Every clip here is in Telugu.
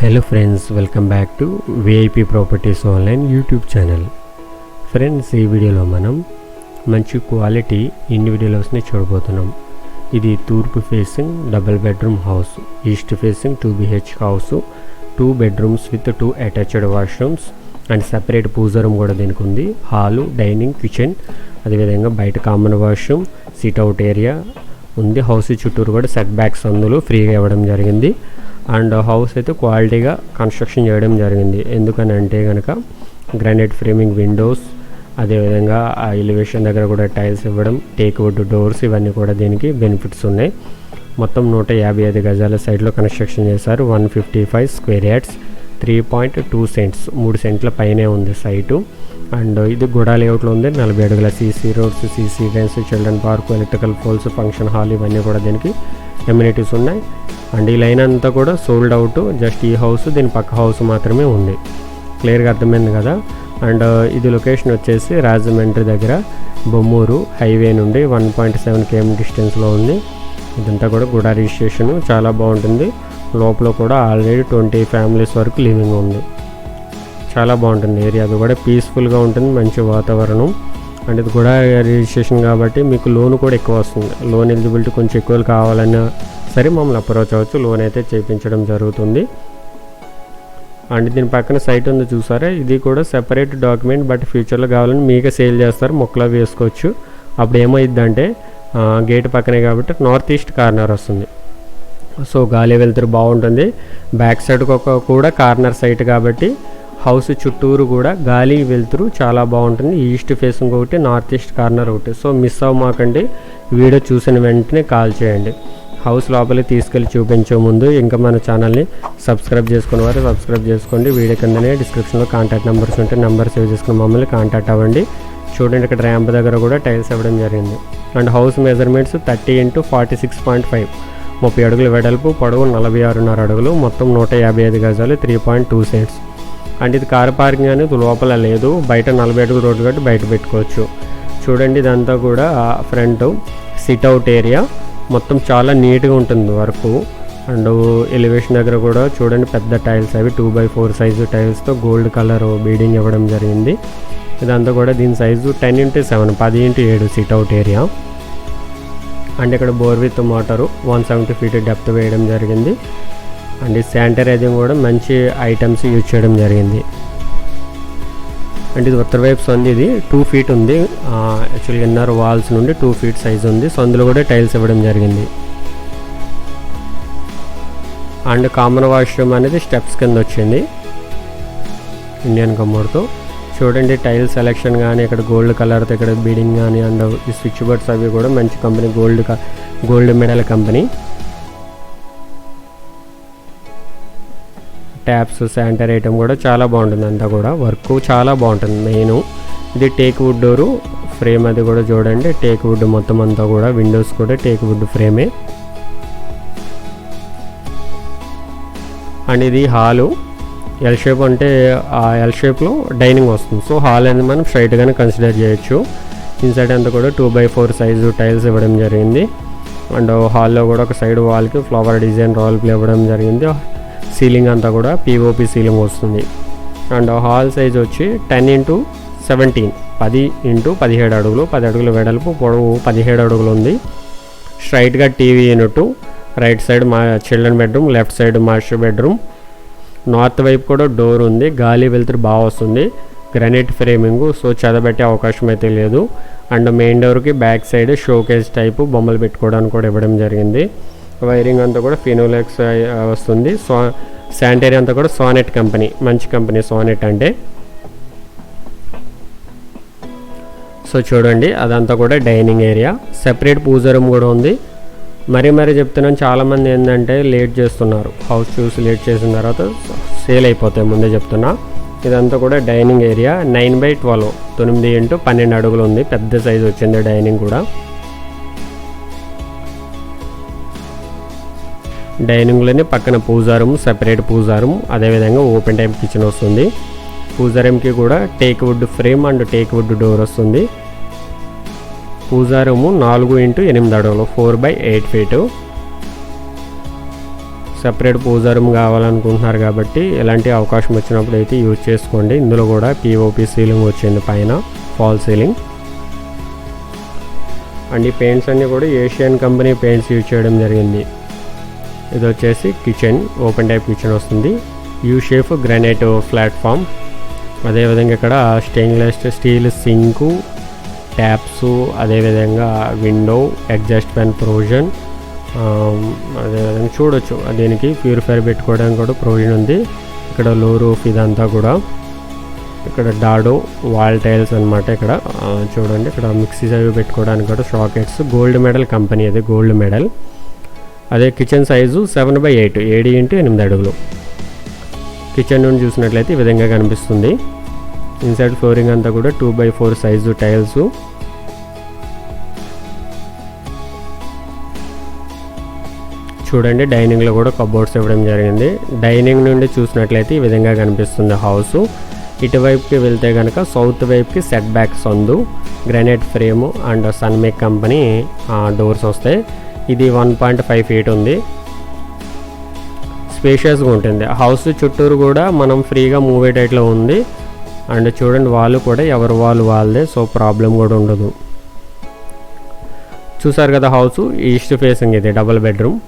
Hello friends welcome back to VIP properties online YouTube channel friends ఈ వీడియోలో మనం మంచి క్వాలిటీ ఇండివిజువల్స్ని చూడబోతున్నాం. ఇది తూర్పు facing double bedroom house east facing two BH house two bedrooms with two attached washrooms and separate puja room కూడా దీనికి ఉంది. హాలు డైనింగ్ కిచెన్ అదేవిధంగా బయట common washroom sit out area ఉంది. హౌస్ చుట్టూరు కూడా సెట్ బ్యాక్స్ అందులో ఫ్రీగా ఇవ్వడం జరిగింది. అండ్ హౌస్ అయితే క్వాలిటీగా కన్స్ట్రక్షన్ చేయడం జరిగింది. ఎందుకని అంటే కనుక గ్రానైట్ ఫ్రేమింగ్ విండోస్ అదేవిధంగా ఆ ఎలివేషన్ దగ్గర కూడా టైల్స్ ఇవ్వడం టేక్వుడ్ డోర్స్ ఇవన్నీ కూడా దీనికి బెనిఫిట్స్ ఉన్నాయి. మొత్తం నూట యాభై ఐదు గజాల సైడ్లో కన్స్ట్రక్షన్ చేశారు. One fifty five square yards three point two cents మూడు సెంట్ల పైనే ఉంది సైటు. అండ్ ఇది గుడా లేఅవుట్లో ఉంది. నలభై అడుగుల CC roads CC drains children park electrical poles function hall ఇవన్నీ కూడా దీనికి ఎమ్యూనిటీస్ ఉన్నాయి. అండ్ ఈ లైన్ అంతా కూడా సోల్డ్ అవుట్. జస్ట్ ఈ హౌస్ దీని పక్క హౌస్ మాత్రమే ఉంది. క్లియర్గా అర్థమైంది కదా? అండ్ ఇది లొకేషన్ వచ్చేసి రాజమండ్రి దగ్గర బొమ్మూరు హైవే నుండి వన్ పాయింట్ సెవెన్ కేఎం డిస్టెన్స్లో ఉంది. ఇదంతా కూడా గుడా రిజిస్ట్రేషన్ చాలా బాగుంటుంది. లోపల కూడా ఆల్రెడీ ట్వంటీ ఫ్యామిలీస్ వరకు లివింగ్ ఉంది. చాలా బాగుంటుంది. ఏరియా అది కూడా పీస్ఫుల్గా ఉంటుంది మంచి వాతావరణం. అండ్ ఇది కూడా రిజిస్ట్రేషన్ కాబట్టి మీకు లోన్ కూడా ఎక్కువ వస్తుంది. లోన్ ఎలిజిబిలిటీ కొంచెం ఎక్కువ కావాలన్నా సరే మమ్మల్ని అప్రోచ్ అవ్వచ్చు. లోన్ అయితే చేయించడం జరుగుతుంది. అండ్ దీని పక్కన సైట్ ఉంది చూసారా? ఇది కూడా సెపరేట్ డాక్యుమెంట్ బట్ ఫ్యూచర్లో కావాలని మీకే సేల్ చేస్తారు. మొక్కలో వేసుకోవచ్చు. అప్పుడు ఏమైందంటే గేట్ పక్కనే కాబట్టి నార్త్ ఈస్ట్ కార్నర్ వస్తుంది. సో గాలి వెళ్తురు బాగుంటుంది. బ్యాక్ సైడ్ ఒక కూడా కార్నర్ సైట్ కాబట్టి హౌస్ చుట్టూరు కూడా గాలి వెళ్తురు చాలా బాగుంటుంది. ఈస్ట్ ఫేసింగ్ ఒకటి నార్త్ ఈస్ట్ కార్నర్ ఒకటి. సో మిస్ అవ్వమాకండి. వీడియో చూసిన వెంటనే కాల్ చేయండి. హౌస్ లోపలికి తీసుకెళ్ళి చూపించే ముందు ఇంకా మన ఛానల్ని సబ్స్క్రైబ్ చేసుకున్న వారు సబ్స్క్రైబ్ చేసుకోండి. వీడియో కిందనే డిస్క్రిప్షన్లో కాంటాక్ట్ నెంబర్స్ ఉంటే నెంబర్ సేవ్ చేసుకుని మమ్మల్ని కాంటాక్ట్ అవ్వండి. చూడండి ఇక్కడ ర్యాంప్ దగ్గర కూడా టైల్స్ ఇవ్వడం జరిగింది. And house measurements thirty into forty six point five. ముప్పై అడుగులు వెడల్పు పొడవు నలభై ఆరున్నర అడుగులు మొత్తం నూట యాభై ఐదు గజాలు త్రీ పాయింట్ టూ సెంట్స్. అంటే ఇది కార్ పార్కింగ్ అనేది లోపల లేదు. బయట నలభై అడుగుల రోడ్డు కట్టి బయట పెట్టుకోవచ్చు. చూడండి ఇదంతా కూడా ఫ్రంట్ సిట్ అవుట్ ఏరియా మొత్తం చాలా నీట్గా ఉంటుంది వరకు. అండ్ ఎలివేషన్ దగ్గర కూడా చూడండి పెద్ద టైల్స్ అవి టూ బై ఫోర్ సైజు టైల్స్తో గోల్డ్ కలర్ బీడింగ్ ఇవ్వడం జరిగింది. ఇదంతా కూడా దీని సైజు టెన్ ఇంటూ సెవెన్ పది ఇంటూ ఏడు సిట్ అవుట్ ఏరియా అండ్ ఇక్కడ bore with motor one seventy feet depth వేయడం జరిగింది. అండ్ ఈ శానిటైజింగ్ కూడా మంచి ఐటమ్స్ యూజ్ చేయడం జరిగింది. అండ్ ఇది ఉత్తర వైపు సంది ఇది. టూ ఫీట్ ఉంది. యాక్చువల్గా ఇన్నర్ వాల్స్ నుండి టూ ఫీట్ సైజ్ ఉంది. సందులో కూడా టైల్స్ ఇవ్వడం జరిగింది. అండ్ కామన్ వాష్రూమ్ అనేది స్టెప్స్ కింద వచ్చింది. ఇండియన్ కమ్మూర్తో. చూడండి టైల్ సెలెక్షన్ కానీ ఇక్కడ గోల్డ్ కలర్తో ఇక్కడ బీడింగ్ కానీ అండ్ ఈ స్విచ్ బోర్డ్స్ అవి కూడా మంచి company gold gold medal company taps sanitary item కూడా చాలా బాగుంటుంది. అంతా కూడా వర్క్ చాలా బాగుంటుంది. మెయిన్ ఇది టేక్ వుడ్ డోరు ఫ్రేమ్ అది కూడా చూడండి. టేక్ వుడ్ మొత్తం అంతా కూడా విండోస్ కూడా టేక్ వుడ్ ఫ్రేమే. అండ్ ఇది హాలు. ఎల్ షేప్ అంటే ఆ ఎల్ షేప్లో డైనింగ్ వస్తుంది. సో హాల్ అనేది మనం స్ట్రైట్గానే కన్సిడర్ చేయొచ్చు. ఇన్సైడ్ అంతా కూడా two by four size tiles ఇవ్వడం జరిగింది. అండ్ హాల్లో కూడా ఒక సైడ్ వాల్కి ఫ్లవర్ డిజైన్ రాల్ ప్లే ఇవ్వడం జరిగింది. సీలింగ్ అంతా కూడా పిఓపి సీలింగ్ వస్తుంది. అండ్ హాల్ సైజ్ వచ్చి టెన్ ఇంటూ సెవెంటీన్ పది ఇంటూ పదిహేడు అడుగులు పది అడుగుల వెడల్పు పొడవు పదిహేడు అడుగులు ఉంది. స్ట్రైట్గా టీవీ యూనిట్ రైట్ సైడ్ మా children bedroom left side master bedroom north వైపు కూడా డోర్ ఉంది గాలి వెళ్తురు బాగా వస్తుంది. గ్రానైట్ ఫ్రేమింగ్ సో చదబెట్టే అవకాశం అయితే లేదు. అండ్ మెయిన్ డోర్కి బ్యాక్ సైడ్ షోకేస్ టైపు బొమ్మలు పెట్టుకోవడానికి కూడా ఇవ్వడం జరిగింది. వైరింగ్ అంతా కూడా ఫినోలెక్స్ వస్తుంది. సో శానిటరీ అంతా కూడా సోనెట్ కంపెనీ మంచి కంపెనీ సోనెట్ అంటే. సో చూడండి అదంతా కూడా dining area. Separate puja room కూడా ఉంది. మరీ మరీ చెప్తున్నాను చాలామంది ఏంటంటే లేట్ చేస్తున్నారు. హౌస్ చూసి లేట్ చేసిన తర్వాత సేల్ అయిపోతాయి ముందే చెప్తున్నా. ఇదంతా కూడా dining area. Nine by twelve తొమ్మిది ఇంటూ పన్నెండు అడుగులు ఉంది. పెద్ద సైజు వచ్చింది డైనింగ్ కూడా. డైనింగ్లోనే పక్కన పూజారం సెపరేట్ పూజారం అదేవిధంగా ఓపెన్ టైప్ కిచెన్ వస్తుంది. పూజారంకి కూడా teak wood frame and teak wood door వస్తుంది. పూజారము నాలుగు ఇంటూ ఎనిమిది అడుగులు four by eight feet. Separate puja room కావాలనుకుంటున్నారు కాబట్టి ఎలాంటి అవకాశం వచ్చినప్పుడు అయితే యూజ్ చేసుకోండి. ఇందులో కూడా పిఓపి సీలింగ్ వచ్చింది పైన ఫాల్ సీలింగ్. అండ్ ఈ పెయింట్స్ అన్నీ కూడా ఏషియన్ కంపెనీ పెయింట్స్ యూజ్ చేయడం జరిగింది. ఇది వచ్చేసి కిచెన్ ఓపెన్ టైప్ కిచెన్ వస్తుంది. యూ షేప్ గ్రానైట్ ప్లాట్ఫామ్ అదేవిధంగా ఇక్కడ స్టెయిన్లెస్ స్టీల్ సింకు ట్యాప్స్ అదేవిధంగా విండో అడ్జస్ట్ పెన్ ప్రొవిజన్ అదేవిధంగా చూడొచ్చు. దీనికి ప్యూరిఫైర్ పెట్టుకోవడానికి కూడా ప్రొవిజన్ ఉంది. ఇక్కడ లో రూఫ్ ఇదంతా కూడా. ఇక్కడ డాడో వాల్ టైల్స్ అనమాట ఇక్కడ. చూడండి. ఇక్కడ మిక్సీస్ అవి పెట్టుకోవడానికి కూడా షాకెట్స్ గోల్డ్ మెడల్ కంపెనీ అది గోల్డ్ మెడల్ అదే kitchen size seven by eight ఏడు ఇంటూ ఎనిమిది అడుగులు. కిచెన్ నుండి చూసినట్లయితే ఈ విధంగా కనిపిస్తుంది. ఇన్సైడ్ ఫ్లోరింగ్ అంతా కూడా two by four size tiles. చూడండి డైనింగ్లో కూడా కబోర్డ్స్ ఇవ్వడం జరిగింది. డైనింగ్ నుండి చూసినట్లయితే ఈ విధంగా కనిపిస్తుంది హౌస్. ఇటువైపుకి వెళ్తే కనుక సౌత్ వైపుకి సెట్ బ్యాక్ సందు granite frame and సన్మేక్ company doors వస్తాయి. ఇది వన్ పాయింట్ ఫైవ్ ఫీట్ ఉంది. స్పేషియస్గా ఉంటుంది. హౌస్ చుట్టూరు కూడా మనం ఫ్రీగా మూవ్ అయ్యేటట్లు ఉంది. అండ్ చూడండి వాళ్ళు కూడా ఎవరి వాళ్ళు వాళ్ళదే సో ప్రాబ్లం కూడా ఉండదు. చూసారు కదా హౌస్ ఈస్ట్ ఫేసింగ్ ఇది డబుల్ బెడ్రూమ్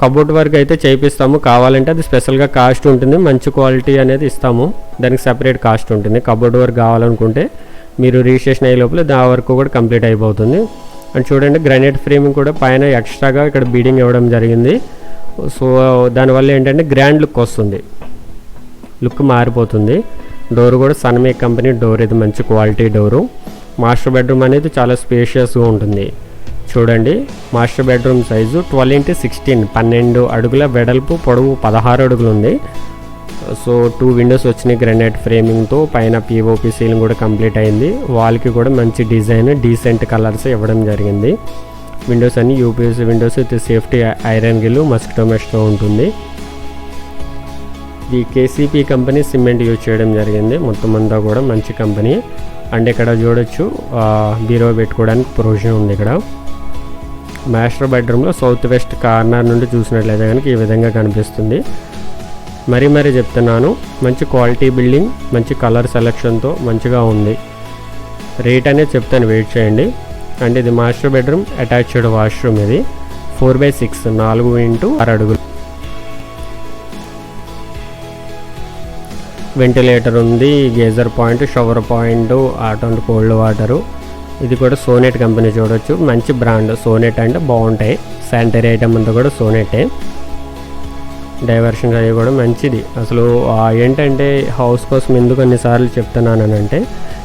కబోర్డ్ వర్క్ అయితే చేయిస్తాము. కావాలంటే అది స్పెషల్గా కాస్ట్ ఉంటుంది. మంచి క్వాలిటీ అనేది ఇస్తాము. దానికి సెపరేట్ కాస్ట్ ఉంటుంది. కబోర్డ్ వర్క్ కావాలనుకుంటే మీరు రిజిస్ట్రేషన్ అయ్యే లోపల దా వరకు కూడా కంప్లీట్ అయిపోతుంది. అండ్ చూడండి గ్రానైట్ ఫ్రేమింగ్ కూడా పైన ఎక్స్ట్రాగా ఇక్కడ బీడింగ్ ఇవ్వడం జరిగింది. సో దానివల్ల ఏంటంటే గ్రాండ్ లుక్ వస్తుంది. లుక్ మారిపోతుంది. డోర్ కూడా సన్మే కంపెనీ డోర్ ఇది మంచి క్వాలిటీ డోరు మాస్టర్ బెడ్రూమ్ అనేది చాలా స్పేషియస్గా ఉంటుంది. చూడండి master bedroom size twelve into sixteen పన్నెండు అడుగుల వెడల్పు పొడవు పదహారు అడుగులు ఉంది. సో టూ విండోస్ వచ్చినాయి గ్రానైట్ ఫ్రేమింగ్తో పైన పిఓపి సీలింగ్ కూడా కంప్లీట్ అయింది. వాల్కి కూడా మంచి డిజైన్ డీసెంట్ కలర్స్ ఇవ్వడం జరిగింది. విండోస్ అన్ని UPS windows with safety iron grill mosquito మెష్తో ఉంటుంది. ఈ కేసీపీ కంపెనీ సిమెంట్ యూజ్ చేయడం జరిగింది. మొత్తం అంతా కూడా మంచి కంపెనీ అండ్ ఇక్కడ చూడొచ్చు బీరో పెట్టుకోవడానికి ప్రొవిజన్ ఉంది ఇక్కడ. మాస్టర్ బెడ్రూమ్లో సౌత్ వెస్ట్ కార్నర్ నుండి చూసినట్లయితే కనుక ఈ విధంగా కనిపిస్తుంది. మరీ మరీ చెప్తున్నాను. మంచి క్వాలిటీ బిల్డింగ్ మంచి కలర్ సెలెక్షన్తో మంచిగా ఉంది. రేట్ అనేది చెప్తాను వెయిట్ చేయండి. అండ్ ఇది మాస్టర్ బెడ్రూమ్ అటాచ్డ్ వాష్రూమ్ ఇది. ఫోర్ బై సిక్స్ నాలుగు ఇంటూ ఆరు అడుగులు. వెంటిలేటర్ ఉంది geyser point shower point hot and cold water. ఇది కూడా సోనెట్ కంపెనీ చూడొచ్చు. మంచి బ్రాండ్ సోనెట్ అంటే బాగుంటాయి. శానిటరీ ఐటమ్ అంతా కూడా సోనెటే. డైవర్షన్ అది కూడా మంచిది. అసలు ఏంటంటే హౌస్ కోసం ఎందుకు అన్నిసార్లు చెప్తున్నానంటే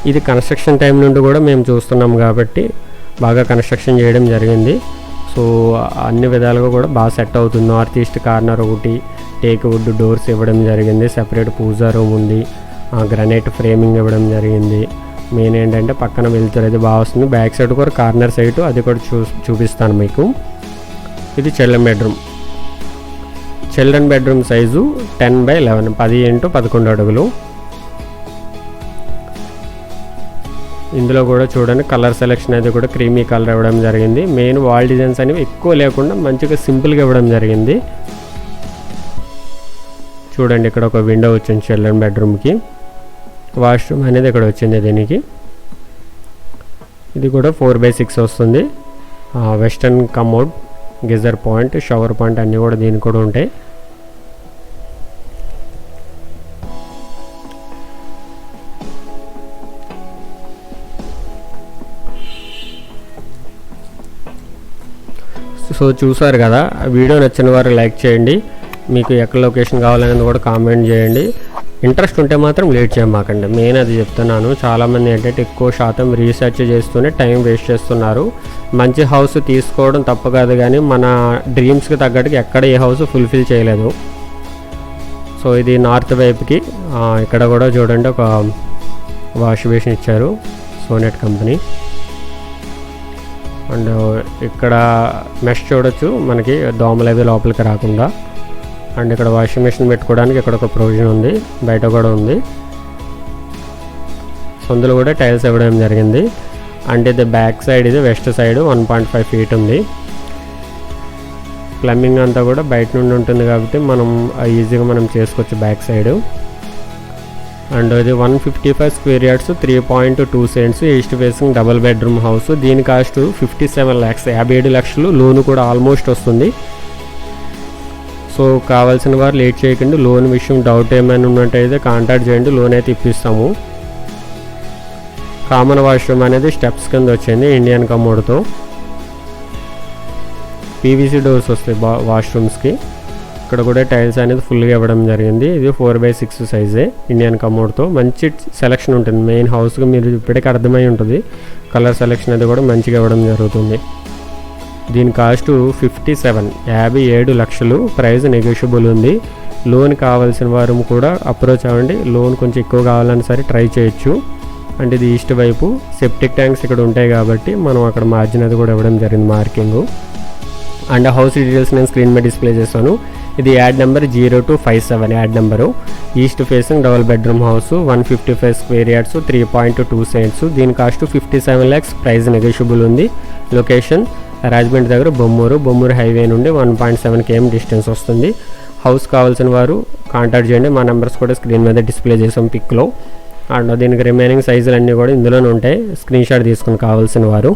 ఇది కన్స్ట్రక్షన్ టైం నుండి కూడా మేము చూస్తున్నాం కాబట్టి బాగా కన్స్ట్రక్షన్ చేయడం జరిగింది. సో అన్ని విధాలుగా కూడా బాగా సెట్ అవుతుంది. నార్త్ ఈస్ట్ కార్నర్ ఒకటి టేక్ వుడ్ డోర్స్ ఇవ్వడం జరిగింది. సెపరేట్ పూజా రూమ్ ఉంది. గ్రనైట్ ఫ్రేమింగ్ ఇవ్వడం జరిగింది. మెయిన్ ఏంటంటే పక్కన వెళ్తారు అది బాగా వస్తుంది. బ్యాక్ సైడ్ కూడా కార్నర్ సైడ్ అది కూడా చూ చూపిస్తాను మీకు. ఇది children bedroom. Children bedroom size ten by eleven పది ఇంటూ పదకొండు అడుగులు. ఇందులో కూడా చూడండి కలర్ సెలెక్షన్ అయితే కూడా క్రీమీ కలర్ ఇవ్వడం జరిగింది. మెయిన్ వాల్ డిజైన్స్ అనేవి ఎక్కువ లేకుండా మంచిగా సింపుల్గా ఇవ్వడం జరిగింది. చూడండి ఇక్కడ ఒక విండో వచ్చింది చిల్డ్రన్ బెడ్రూమ్కి. వాష్రూమ్ అనేది ఇక్కడ వచ్చింది దీనికి. ఇది కూడా ఫోర్ బై సిక్స్ వస్తుంది. Western commode geyser point shower point అన్నీ కూడా దీనికి కూడా ఉంటాయి. సో చూసారు కదా వీడియో నచ్చిన వారు లైక్ చేయండి. మీకు ఎక్కడ లొకేషన్ కావాలనేది కూడా కామెంట్ చేయండి. ఇంట్రెస్ట్ ఉంటే మాత్రం లేట్ చేయమాకండి. మెయిన్ అది చెప్తున్నాను. చాలామంది ఏంటంటే ఎక్కువ శాతం రీసెర్చ్ చేస్తూనే టైం వేస్ట్ చేస్తున్నారు. మంచి హౌస్ తీసుకోవడం తప్పు కాదు కానీ మన డ్రీమ్స్కి తగ్గట్టుగా ఎక్కడ ఏ హౌస్ ఫుల్ఫిల్ చేయలేదు. సో ఇది నార్త్ వైపుకి ఇక్కడ కూడా చూడండి ఒక వాష్ బేసిన్ ఇచ్చారు సోనెట్ కంపెనీ అండ్ ఇక్కడ మెష్ చూడొచ్చు. మనకి దోమలు అవి లోపలికి రాకుండా. అండ్ ఇక్కడ వాషింగ్ మెషిన్ పెట్టుకోవడానికి ఇక్కడ ఒక ప్రొవిజన్ ఉంది. బయట కూడా ఉంది. సందులో కూడా టైల్స్ ఇవ్వడం జరిగింది. అండ్ ఇది బ్యాక్ సైడ్ ఇది west side one point five feet ఉంది. ప్లంబింగ్ అంతా కూడా బయట నుండి ఉంటుంది కాబట్టి మనం ఈజీగా మనం చేసుకోవచ్చు బ్యాక్ సైడ్. అండ్ ఇది one fifty five square yards three point two cents east facing double bedroom house. దీని కాస్ట్ ఫిఫ్టీ సెవెన్ ల్యాక్స్. యాభై ఏడు లక్షలు లోన్ కూడా ఆల్మోస్ట్ వస్తుంది. సో కావాల్సిన వారు లేట్ చేయకండి. లోన్ విషయం డౌట్ ఏమైనా ఉన్నట్టయితే కాంటాక్ట్ చేయండి. లోన్ అయితే ఇప్పిస్తాము. కామన్ వాష్రూమ్ అనేది స్టెప్స్ కింద వచ్చింది. ఇండియన్ కమోడ్తో. పీవీసీ డోర్స్ వస్తాయి బా వాష్రూమ్స్కి ఇక్కడ కూడా టైల్స్ అనేది ఫుల్గా ఇవ్వడం జరిగింది. ఇది ఫోర్ బై సిక్స్ సైజే ఇండియన్ కమోడ్తో. మంచి సెలక్షన్ ఉంటుంది. మెయిన్ హౌస్కి మీరు ఇప్పటికీ అర్థమై ఉంటుంది. కలర్ సెలక్షన్ అది కూడా మంచిగా ఇవ్వడం జరుగుతుంది. దీని కాస్ట్ ఫిఫ్టీ సెవెన్ యాభై ఏడు లక్షలు. ప్రైస్ నెగోషియబుల్ ఉంది. లోన్ కావాల్సిన వారు కూడా అప్రోచ్ అవ్వండి. లోన్ కొంచెం ఎక్కువ కావాలని సరే ట్రై చేయొచ్చు. అంటే ఇది ఈస్ట్ వైపు. సెప్టిక్ ట్యాంక్స్ ఇక్కడ ఉంటాయి కాబట్టి మనం అక్కడ మార్జిన్ అది కూడా ఇవ్వడం జరిగింది మార్కింగ్ అండ్ హౌస్ డీటెయిల్స్ నేను స్క్రీన్ మీద డిస్ప్లే చేస్తాను. ఇది ad number zero two five seven ad number. East facing double bedroom house one fifty five square yards three point two cents దీని cost fifty seven lakhs price negotiable ఉంది. లొకేషన్ రాజమండ్రి దగ్గర బొమ్మూరు బొమ్మూరు హైవే నుండి one point seven km distance వస్తుంది. హౌస్ కావాల్సిన వారు కాంటాక్ట్ చేయండి. మా నెంబర్స్ కూడా స్క్రీన్ మీద డిస్ప్లే చేసాం పిక్లో. అండ్ దీనికి రిమైనింగ్ సైజులు అన్నీ కూడా ఇందులోనే ఉంటాయి. స్క్రీన్ షాట్ తీసుకుని కావాల్సిన వారు.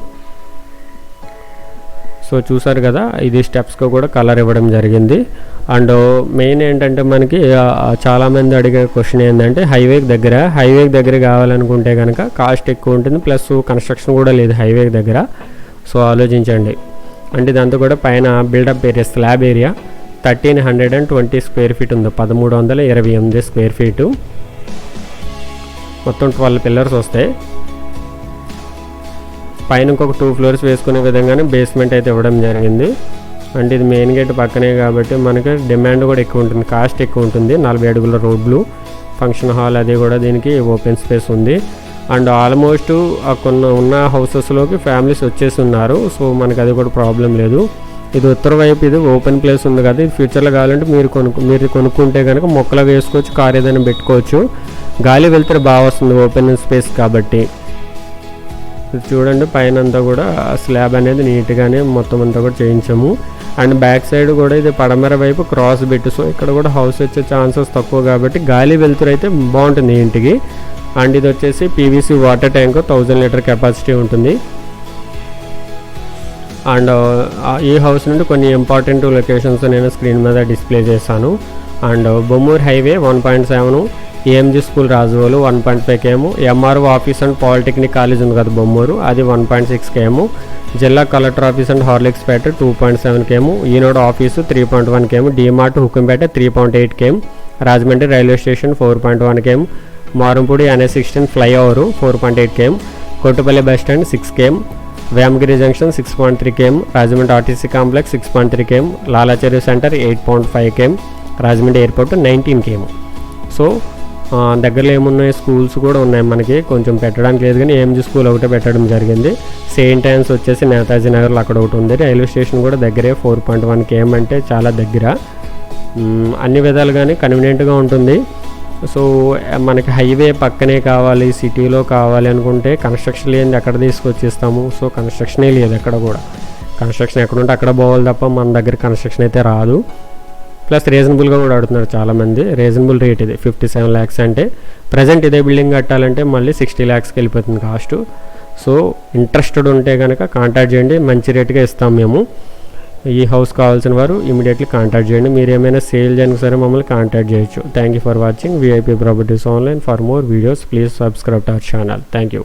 సో చూసారు కదా ఇది స్టెప్స్కి కూడా కలర్ ఇవ్వడం జరిగింది. అండ్ మెయిన్ ఏంటంటే మనకి చాలామంది అడిగే క్వశ్చన్ ఏంటంటే హైవేకి దగ్గర హైవేకి దగ్గర కావాలనుకుంటే కనుక కాస్ట్ ఎక్కువ ఉంటుంది. ప్లస్ కన్స్ట్రక్షన్ కూడా లేదు హైవేకి దగ్గర. సో ఆలోచించండి. అంటే దాంతో కూడా పైన buildup area slab area thirteen hundred and twenty square feet ఉంది. పదమూడు వందల ఇరవై ఎనిమిది స్క్వేర్ ఫీటు. మొత్తం ట్వెల్వ్ పిల్లర్స్ వస్తాయి. పైన ఇంకొక టూ ఫ్లోర్స్ వేసుకునే విధంగానే బేస్మెంట్ అయితే ఇవ్వడం జరిగింది. అంటే ఇది మెయిన్ గేట్ పక్కనే కాబట్టి మనకి డిమాండ్ కూడా ఎక్కువ ఉంటుంది. కాస్ట్ ఎక్కువ ఉంటుంది. నలభై అడుగుల రోడ్లు ఫంక్షన్ హాల్ అది కూడా దీనికి ఓపెన్ స్పేస్ ఉంది. అండ్ ఆల్మోస్ట్ కొన్ని ఉన్న హౌసెస్లోకి ఫ్యామిలీస్ వచ్చేసి ఉన్నారు సో మనకి అది కూడా ప్రాబ్లం లేదు. ఇది ఉత్తర వైపు ఇది ఓపెన్ ప్లేస్ ఉంది కదా. ఇది ఫ్యూచర్లో కావాలంటే మీరు కొనుక్కు మీరు కొనుక్కుంటే కనుక మొక్కలు వేసుకోవచ్చు కార్ ఏదైనా పెట్టుకోవచ్చు. గాలి వెళ్తే బాగా వస్తుంది ఓపెన్ స్పేస్ కాబట్టి. చూడండి పైన అంతా కూడా స్లాబ్ అనేది నీట్గానే మొత్తం అంతా కూడా చేయించాము. అండ్ బ్యాక్ సైడ్ కూడా ఇది పడమర వైపు క్రాస్ పెట్టి సో ఇక్కడ కూడా హౌస్ వచ్చే ఛాన్సెస్ తక్కువ కాబట్టి గాలి వెలుతురు అయితే బాగుంటుంది ఇంటికి. అండ్ ఇది వచ్చేసి PVC water tank thousand litre capacity ఉంటుంది. అండ్ ఈ హౌస్ నుండి కొన్ని ఇంపార్టెంట్ లొకేషన్స్ నేను స్క్రీన్ మీద డిస్ప్లే చేశాను. And Bommuru highway one point seven AMG school Rajavolu one point five km MRO office and polytechnic college ఉంది కదా బొమ్మూరు అది వన్ పాయింట్ సిక్స్ కేఎము జిల్లా collector office and Horlicks Peta two point seven km Eenadu office three point one km DMart Hukumpeta three point eight km Rajahmundry railway station four point one km Marampudi NH sixteen flyover four point eight km Kottupalli bus stand six km Vemagiri junction six point three km Rajahmundry RTC complex six point three km Lalacheruvu centre eight point five km Rajahmundry airport nineteen km. So దగ్గరలో ఏమున్నాయి? స్కూల్స్ కూడా ఉన్నాయి మనకి. కొంచెం పెట్టడానికి లేదు కానీ ఏఎంజీ స్కూల్ ఒకటే పెట్టడం జరిగింది. సెయింట్ యాన్స్ వచ్చేసి నేతాజీ నగర్లో అక్కడ ఒకటి ఉంది. రైల్వే స్టేషన్ కూడా దగ్గరే ఫోర్ పాయింట్ వన్ కేఎం అంటే చాలా దగ్గర. అన్ని విధాలుగానే కన్వీనియంట్గా ఉంటుంది. సో మనకి హైవే పక్కనే కావాలి సిటీలో కావాలి అనుకుంటే కన్స్ట్రక్షన్ లేనిది ఎక్కడ తీసుకొచ్చి ఇస్తాము సో కన్స్ట్రక్షనే లేదు ఎక్కడ కూడా. కన్స్ట్రక్షన్ ఎక్కడ ఉంటే అక్కడ పోవాలి తప్ప మన దగ్గర కన్స్ట్రక్షన్ అయితే రాదు. ప్లస్ రీజనబుల్గా కూడా అడుగుతున్నారు చాలామంది. రీజనబుల్ రేట్ ఇది. ఫిఫ్టీ సెవెన్ ల్యాక్స్ అంటే ప్రజెంట్ ఇదే బిల్డింగ్ కట్టాలంటే మళ్ళీ సిక్స్టీ ల్యాక్స్కి వెళ్ళిపోతుంది కాస్ట్. సో ఇంట్రెస్టెడ్ ఉంటే కనుక కాంటాక్ట్ చేయండి. మంచి రేట్గా ఇస్తాం మేము. ఈ హౌస్ కావాల్సిన వారు ఇమీడియట్లీ కాంటాక్ట్ చేయండి. మీరు ఏమైనా సేల్ చేయడానికి సరే మమ్మల్ని కాంటాక్ట్ చేయొచ్చు. Thank you for watching VIP properties online for more videos please subscribe to our channel thank you